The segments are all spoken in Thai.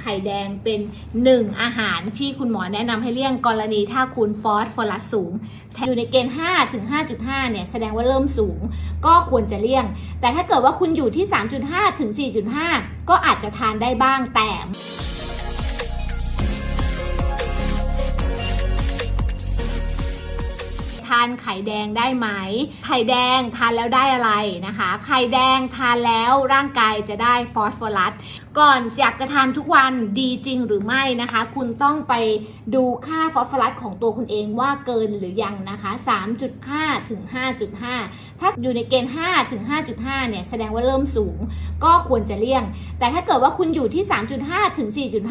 ไข่แดงเป็นหนึ่งอาหารที่คุณหมอแนะนำให้เลี่ยงกรณีถ้าคุณฟอสฟอรัสสูงอยู่ในเกณฑ์5ถึง5.5เนี่ยแสดงว่าเริ่มสูง ก็ควรจะเลี่ยง แต่ถ้าเกิดว่าคุณอยู่ที่ 3.5ถึง4.5 ก็อาจจะทานได้บ้างแต่านไข่แดงได้ไหม ไข่แดงทานแล้วได้อะไรนะคะ ไข่แดงทานแล้วร่างกายจะได้ฟอสฟอรัส ก่อนอยากจะทานทุกวันดีจริงหรือไม่นะคะ คุณต้องไปดูค่าฟอสฟอรัสของตัวคุณเองว่าเกินหรือยังนะคะ 3.5 ถึง 5.5 ถ้าอยู่ในเกณฑ์ 5 ถึง 5.5 เนี่ยแสดงว่าเริ่มสูง ก็ควรจะเลี่ยง แต่ถ้าเกิดว่าคุณอยู่ที่ 3.5 ถึง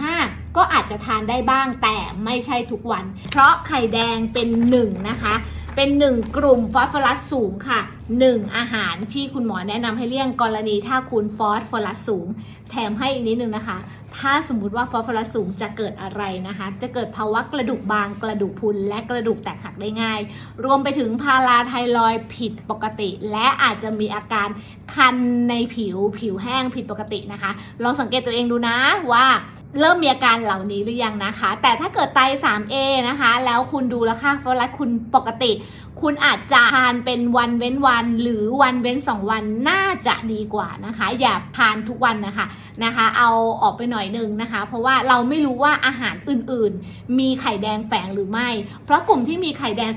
4.5 ก็อาจจะทานได้บ้างแต่ไม่ใช่ทุกวัน เพราะไข่แดงเป็นหนึ่งนะคะ เป็นหนึ่งกลุ่มฟอสฟอรัสสูงค่ะหนึ่งอาหารที่คุณหมอแนะนำให้เลี่ยงกรณีถ้าคุณฟอสฟอรัสสูง แถมให้อีกนิดนึงนะคะ ถ้าสมมุติว่าฟอสฟอรัสสูงจะเกิดอะไรนะคะ จะเกิดภาวะกระดูกบางกระดูกพุนและกระดูกแตกหักได้ง่าย รวมไปถึงพาราไทรอยผิดปกติ และอาจจะมีอาการคันในผิวผิวแห้งผิดปกตินะคะลองสังเกตตัวเองดูนะว่า เริ่มมีอาการเหล่านี้หรือยังนะคะ แต่ถ้าเกิดไต 3A นะคะ แล้วคุณดูแล้วค่าฟอสฟอรัสคุณปกติ คุณอาจจะทานเป็นวันเว้นวัน หรือวันเว้น 2 วันน่าจะดีกว่านะคะ อย่าทานทุกวันนะคะนะคะ เอาออกไปหน่อยหนึงนะคะ เพราะว่าเราไม่รู้ว่าอาหารอื่นๆ มีไข่แดงแฝงหรือไม่ เพราะกลุ่มที่มีไข่แดง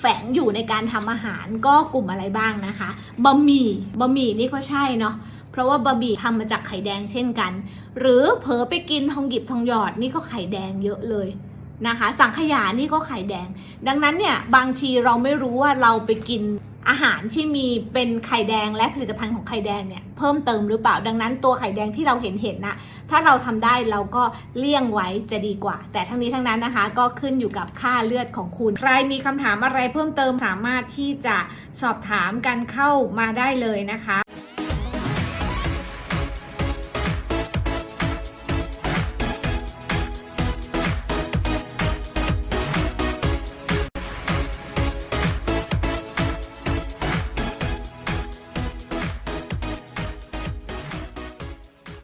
แฝงอยู่ในการทำอาหารก็กลุ่มอะไรบ้างนะคะบะหมี่บะหมี่นี่ก็ใช่เนาะ เพราะว่าบะหมี่ทำมาจากไข่แดงเช่นกัน หรือเผลอไปกินทองหยิบทองหยอดนี่ก็ไข่แดงเยอะเลยนะคะ สังขยานี่ก็ไข่แดง ดังนั้นเนี่ยบางทีเราไม่รู้ว่าเราไปกินอาหารที่มีเป็นไข่แดงและผลิตภัณฑ์ของไข่แดงเนี่ยเพิ่มเติมหรือเปล่าดังนั้นตัวไข่แดงที่เราเห็นเห็นนะถ้าเราทำได้เราก็เลี่ยงไว้จะดีกว่า แต่ทั้งนี้ทั้งนั้นนะคะ ก็ขึ้นอยู่กับค่าเลือดของคุณ ใครมีคำถามอะไรเพิ่มเติมสามารถที่จะสอบถามกันเข้ามาได้เลยนะคะ